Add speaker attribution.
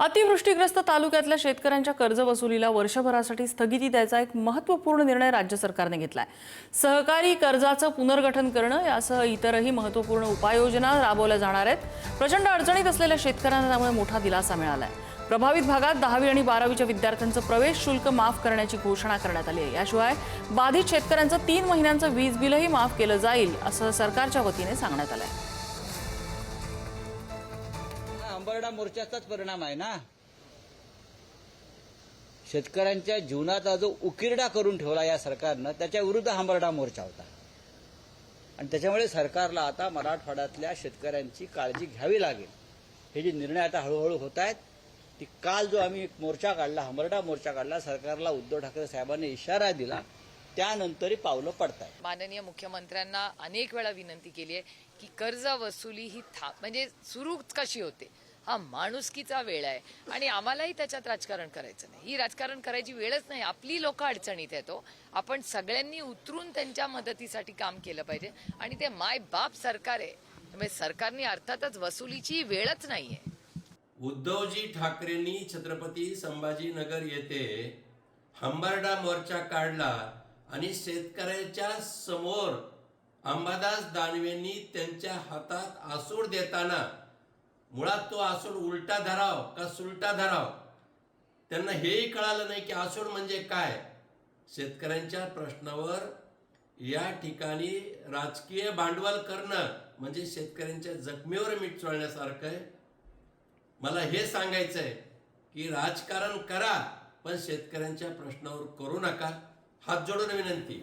Speaker 1: अतिवृष्टीग्रस्त तालुक्यातल्या शेतकऱ्यांच्या कर्ज वसुलीला वर्षभरासाठी स्थगिती द्यायचा एक महत्त्वपूर्ण निर्णय राज्य सरकारने घेतलाय. सहकारी कर्जाचं पुनर्गठन करणं यासह इतरही महत्त्वपूर्ण उपाययोजना राबवल्या जाणार आहेत. प्रचंड अडचणीत असलेल्या शेतकऱ्यांना त्यामुळे मोठा दिलासा मिळालाय. प्रभावित भागात दहावी आणि बारावीच्या विद्यार्थ्यांचं प्रवेश शुल्क माफ करण्याची घोषणा करण्यात आली आहे. याशिवाय बाधित शेतकऱ्यांचं तीन महिन्यांचं वीज बिलही माफ केलं जाईल असं सरकारच्या वतीने सांगण्यात आलं
Speaker 2: आहे अंबरडा मोर्चाचाच परिणाम आहे ना? शेतकऱ्यांच्या जीवनाचा जो उकिरडा करून ठेवला या सरकारनं त्याच्या विरुद्ध हंबरडा मोर्चा होता. आणि त्याच्यामुळे सरकारला आता मराठवाड्यातल्या शेतकऱ्यांची काळजी घ्यावी लागेल. हे जे निर्णय आता हळूहळू होत आहेत ती काल जो आम्ही एक मोर्चा काढला हंबरडा मोर्चा काढला सरकारला उद्धव ठाकरे साहेबांनी इशारा दिला त्यानंतरही पावलं पडतायत.
Speaker 3: माननीय मुख्यमंत्र्यांना अनेक वेळा विनंती केली आहे की कर्ज वसुली ही था म्हणजे सुरू कशी होते? हा माणुसकीचा वेळ आहे. आणि आम्हालाही त्याच्यात राजकारण करायचं नाही. ही राजकारण करायची वेळच नाही. आपली लोक अडचणीत येतो हो. आपण सगळ्यांनी उतरून त्यांच्या मदतीसाठी काम केलं पाहिजे. आणि ते माय बाप सरकार आहे. त्यामुळे सरकारने अर्थातच वसुलीची वेळच नाहीये.
Speaker 4: उद्धवजी ठाकरेंनी छत्रपती संभाजीनगर येथे हंबरडा मोर्चा काढला आणि शेतकऱ्याच्या समोर अंबादास दानवेंनी त्यांच्या हातात आसूड देताना मुळात तो आसूड उलटा धराव का सुलटा धराव? त्यांना हेही कळालं नाही की आसूड म्हणजे काय. शेतकऱ्यांच्या प्रश्नावर या ठिकाणी राजकीय भांडवल करणं म्हणजे शेतकऱ्यांच्या जखमेवर मीठ चोळण्यासारखं आहे. मला हे सांगायचं आहे की राजकारण करा पण शेतकऱ्यांच्या प्रश्नावर करू नका. हात जोडून विनंती.